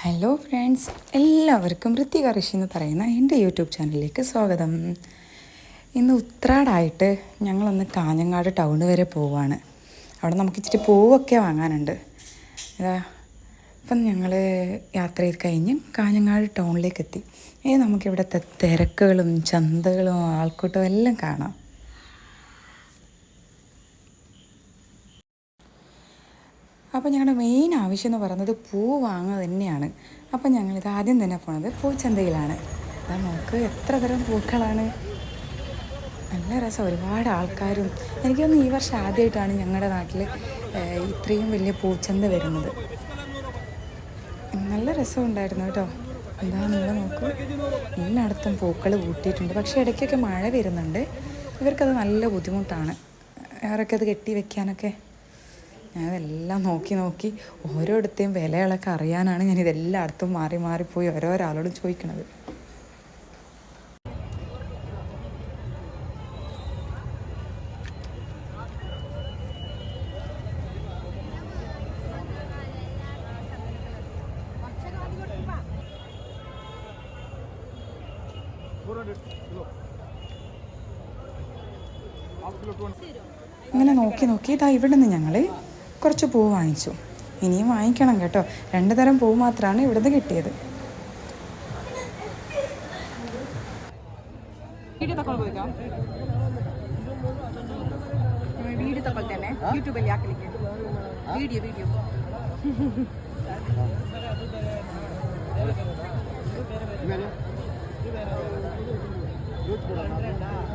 Hello friends എല്ലാവർക്കും ഋത്തിക ഋഷി എന്ന് പറയുന്ന എന്റെ യൂട്യൂബ് ചാനലിലേക്ക് സ്വാഗതം. ഇന്ന് ഉത്രാടായിട്ട് ഞങ്ങളൊന്ന് കാഞ്ഞങ്ങാട് ടൗൺ വരെ പോവാണ്. അവിടെ നമുക്ക് ഇച്ചിരി പൂവൊക്കെ വാങ്ങാനുണ്ട്. ഇതാ ഇപ്പം ഞങ്ങൾ യാത്ര ചെയ്ത് കഴിഞ്ഞ് കാഞ്ഞങ്ങാട് ടൗണിലേക്ക് എത്തി. ഇനി നമുക്കിവിടുത്തെ തിരക്കുകളും ചന്തകളും ആൾക്കൂട്ടവും എല്ലാം കാണാം. അപ്പോൾ ഞങ്ങളുടെ മെയിൻ ആവശ്യം എന്ന് പറയുന്നത് പൂ വാങ്ങുക തന്നെയാണ്. അപ്പോൾ ഞങ്ങളിത് ആദ്യം തന്നെ പോണത് പൂച്ചന്തയിലാണ്. അതാ നമുക്ക് എത്ര തരം പൂക്കളാണ്. നല്ല രസം. ഒരുപാട് ആൾക്കാരും. എനിക്ക് ഈ വർഷം ആദ്യമായിട്ടാണ് ഞങ്ങളുടെ നാട്ടിൽ ഇത്രയും വലിയ പൂച്ചന്ത വരുന്നത്. നല്ല രസം ഉണ്ടായിരുന്നു കേട്ടോ. എന്താ നിങ്ങൾ നോക്കൂ. എല്ലായിടത്തും പൂക്കൾ കൂട്ടിയിട്ടുണ്ട് പക്ഷേ ഇടയ്ക്കൊക്കെ മഴ വരുന്നുണ്ട്. ഇവർക്കത് നല്ല ബുദ്ധിമുട്ടാണ്. അവരൊക്കെ അത് കെട്ടി വെക്കാനൊക്കെ? ഞാനതെല്ലാം നോക്കി നോക്കി ഓരോടത്തെയും വിലകളൊക്കെ അറിയാനാണ് ഞാൻ ഇതെല്ലായിടത്തും മാറി മാറിപ്പോയി ഓരോരാളോടും ചോദിക്കണത്. ഇങ്ങനെ നോക്കി നോക്കി ഇതാ ഇവിടെ നിന്ന് ഞങ്ങൾ കുറച്ച് പൂ വാങ്ങിച്ചു ഇനിയും വാങ്ങിക്കണം കേട്ടോ രണ്ട് തരം പൂ മാത്രമാണ് ഇവിടുന്ന് കിട്ടിയത് ವಿಡಿಯೋ ತಗೊಳ್ಬೋದಾ ವಿಡಿಯೋ ತಗೊಳ್ತೇನೆ ಯೂಟ್ಯೂಬಲ್ಲಿ ಹಾಕ್ಲಿಕ್ಕೆ ವಿಡಿಯೋ ವಿಡಿಯೋ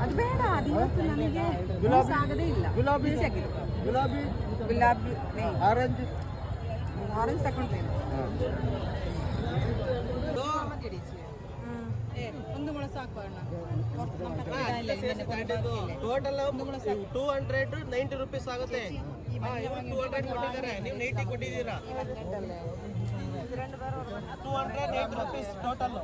ಅದು ಬೇಡ ಅದು ಇವತ್ತು ನನಗೆ use ಆಗದೇ ಇಲ್ಲ ಗುಲಾಬಿ. ಗುಲಾಬಿ ಗುಲಾಬಿ ಆರೆಂಜ್ ಆರೆಂಜ್ ಏ ಒಂದು ಮೊಳ ಸಾಕು. Total two hundred ninety rupees ಆಗುತ್ತೆ ಟೂ ಹಂಡ್ರೆಡ್ ಕೊಟ್ಟಿದ್ದಾರೆ ನೀವು ನೈಂಟಿ ಕೊಟ್ಟಿದ್ದೀರಾ two hundred ninety rupees total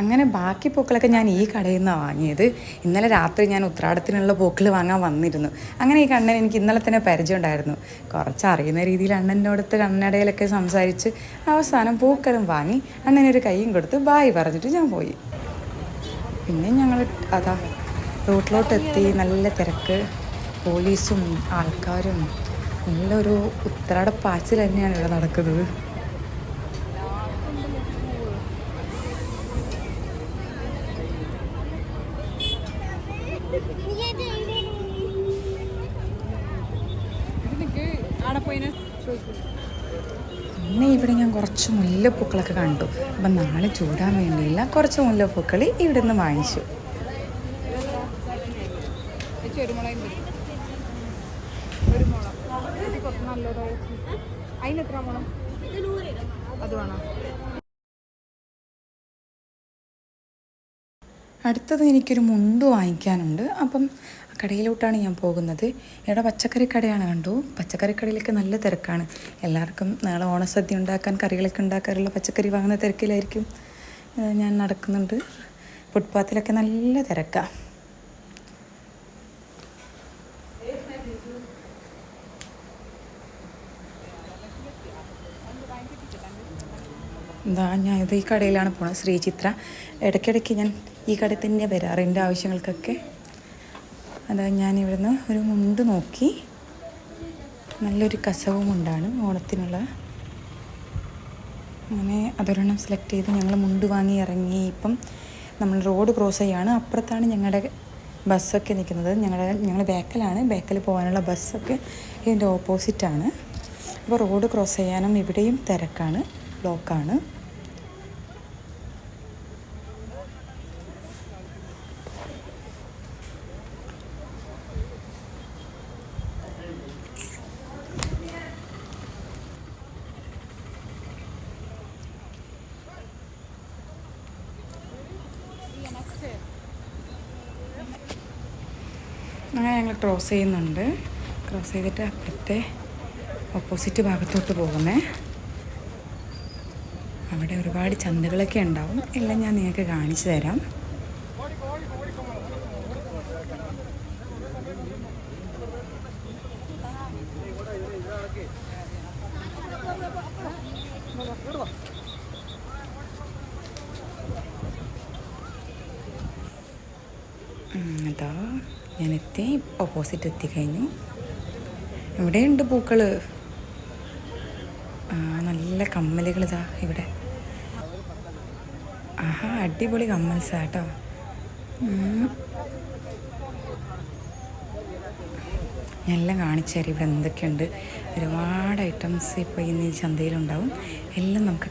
അങ്ങനെ ബാക്കി പൂക്കളൊക്കെ ഞാൻ ഈ കടയിൽ നിന്നാണ് വാങ്ങിയത്. ഇന്നലെ രാത്രി ഞാൻ ഉത്രാടത്തിനുള്ള പൂക്കൾ വാങ്ങാൻ വന്നിരുന്നു. അങ്ങനെ ഈ കണ്ണൻ എനിക്ക് ഇന്നലെ തന്നെ പരിചയം ഉണ്ടായിരുന്നു. കുറച്ച് അറിയുന്ന രീതിയിൽ അണ്ണന്റെ അടുത്ത് കണ്ണടയിലൊക്കെ സംസാരിച്ച് അവസാനം പൂക്കളും വാങ്ങി അണ്ണനൊരു കൈയും കൊടുത്ത് ബായ് പറഞ്ഞിട്ട് ഞാൻ പോയി. പിന്നെ ഞങ്ങൾ അതാ റൂട്ടിലോട്ട് എത്തി നല്ല തിരക്ക്. പോലീസും ആൾക്കാരും നല്ലൊരു ഉത്രാട പാച്ചിൽ തന്നെയാണ് ഇവിടെ നടക്കുന്നത്. പിന്നെ ഇവിടെ ഞാൻ കുറച്ച് മുല്ലപ്പൂക്കളൊക്കെ കണ്ടു. അപ്പം നാളെ ചൂടാൻ വേണ്ടിയില്ല കുറച്ച് മുല്ലപ്പൂക്കൾ ഇവിടെ നിന്ന് വാങ്ങിച്ചു. ചേച്ചി ഒരു മുളയും തരും ഒരു മുളം ഇത് കുറച്ച് നല്ലതായി അതിന് എത്ര വേണം? അത് വേണം. അടുത്തത് എനിക്കൊരു മുണ്ട് വാങ്ങിക്കാനുണ്ട്. അപ്പം കടയിലോട്ടാണ് ഞാൻ പോകുന്നത്. ഇവിടെ പച്ചക്കറി കടയാണ് കണ്ടു. പച്ചക്കറി കടയിലൊക്കെ നല്ല തിരക്കാണ്. എല്ലാവർക്കും നാളെ ഓണസദ്യ ഉണ്ടാക്കാൻ കറികളൊക്കെ ഉണ്ടാക്കാറുള്ള പച്ചക്കറി വാങ്ങുന്ന തിരക്കിലായിരിക്കും. ഞാൻ നടക്കുന്നുണ്ട്. ഫുട്പാത്തിലൊക്കെ നല്ല തിരക്കാണ് എന്താ ഞാൻ ഇത് ഈ കടയിലാണ് പോണത് ശ്രീചിത്ര. ഇടയ്ക്കിടയ്ക്ക് ഞാൻ ഈ കടയിൽ തന്നെ വരാറ് എന്റെ ആവശ്യങ്ങൾക്കൊക്കെ. അതാ ഞാൻ ഇവിടുന്ന് ഒരു മുണ്ട് നോക്കി. നല്ലൊരു കസവ് മുണ്ടാണ് ഓണത്തിനുള്ള. അങ്ങനെ അതൊരെണ്ണം സെലക്ട് ചെയ്ത് ഞങ്ങൾ മുണ്ട് വാങ്ങി ഇറങ്ങി. ഇപ്പം നമ്മൾ റോഡ് ക്രോസ് ചെയ്യാണ്. അപ്പുറത്താണ് ഞങ്ങളുടെ ബസ്സൊക്കെ നിൽക്കുന്നത്. ഞങ്ങളുടെ ഞങ്ങൾ ബാക്കിലാണ് ബേക്കൽ പോകാനുള്ള ബസ്സൊക്കെ ഇതിന്റെ ഓപ്പോസിറ്റാണ് അപ്പോൾ റോഡ് ക്രോസ് ചെയ്യാനും ഇവിടെയും തിരക്കാണ്. ബ്ലോക്കാണ്. അങ്ങനെ ഞങ്ങൾ ക്രോസ് ചെയ്യുന്നുണ്ട്. ക്രോസ് ചെയ്തിട്ട് അപ്പുറത്തെ ഓപ്പോസിറ്റ് ഭാഗത്തോട്ട് പോകുന്നേ. അവിടെ ഒരുപാട് ചന്തകളൊക്കെ ഉണ്ടാവും. എല്ലാം ഞാൻ നിങ്ങൾക്ക് കാണിച്ചു തരാം. അതാ ഞാൻ എത്തി ഓപ്പോസിറ്റ് എത്തിക്കഴിഞ്ഞു ഇവിടെയുണ്ട് പൂക്കൾ നല്ല കമ്മലുകൾ ഇതാ ഇവിടെ. ആഹാ അടിപൊളി കമ്മൽസാട്ടോ. എല്ലാം കാണിച്ചു തരാം. ഇവിടെ എന്തൊക്കെയുണ്ട്? ഒരുപാട് ഐറ്റംസ് ഇപ്പോൾ ഇന്ന് ഈ ചന്തയിലുണ്ടാവും. എല്ലാം നമുക്ക്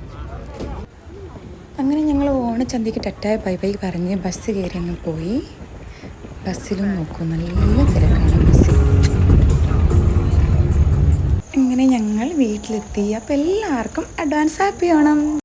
അങ്ങനെ ഞങ്ങൾ ഓണച്ചന്തയ്ക്ക് ടെറ്റായ ബൈ ബൈ പറഞ്ഞ് ബസ് കയറി അങ്ങ് പോയി. ബസ്സിലും നോക്കും നല്ല തിരക്കാണ് ബസ്സിൽ. അങ്ങനെ ഞങ്ങൾ വീട്ടിലെത്തി. അപ്പോൾ എല്ലാവർക്കും അഡ്വാൻസ് ഹാപ്പി ഓണം